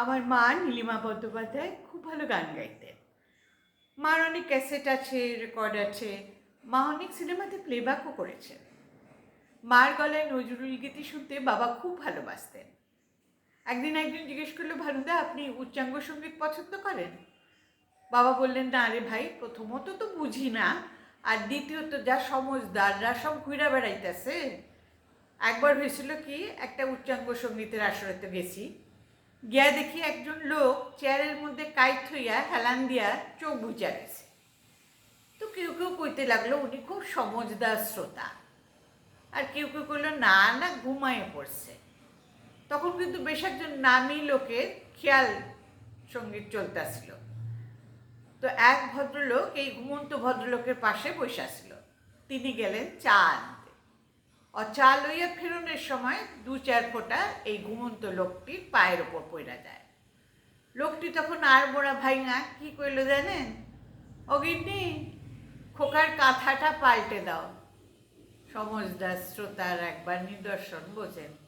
আমার মা নীলিমা বন্দ্যোপাধ্যায় খুব ভালো গান গাইতেন। মার অনেক ক্যাসেট আছে, রেকর্ড আছে। মা অনেক সিনেমাতে প্লেব্যাকও করেছেন। মার গলায় নজরুল গীতি শুনতে বাবা খুব ভালোবাসতেন। একদিন একজন জিজ্ঞেস করল, ভানুদা, আপনি উচ্চাঙ্গ সংগীত পছন্দ করেন? বাবা বললেন, না রে ভাই, প্রথমত তো বুঝি না, আর দ্বিতীয়ত যা সমজদাররা সব ঘুরে বেড়াইতেছে। একবার হয়েছিল কি, একটা উচ্চাঙ্গ সঙ্গীতের আসরেতে গেছি। গিয়া দেখি একজন লোক চেয়ারের মধ্যে কাইট হইয়া হেলান দিয়া চোখ বুঝা গেছে। তো কেউ কেউ কইতে লাগল উনি খুব সমজদার শ্রোতা। আর কেউ কেউ করল না না, ঘুমায় পড়ছে। তখন কিন্তু বেশ একজন নামী লোকের খেয়াল সংগীত চলতেছিল। তো এক ভদ্রলোক, এই ঘুমন্ত ভদ্রলোকের পাশে বসে আসলো তিনি গেলেন চা আনতে। ও চা লইয়া ফেরনের সময় দু চার ফোঁটা এই ঘুমন্ত লোকটির পায়ের ওপর পড়া যায়। লোকটি তখন আর মোড়া ভাইঙা, কি করল জানেন? অগিন্নি খোকার কাঁথাটা পাল্টে দাও। সমজদার শ্রোতার একবার নিদর্শন বোঝেন।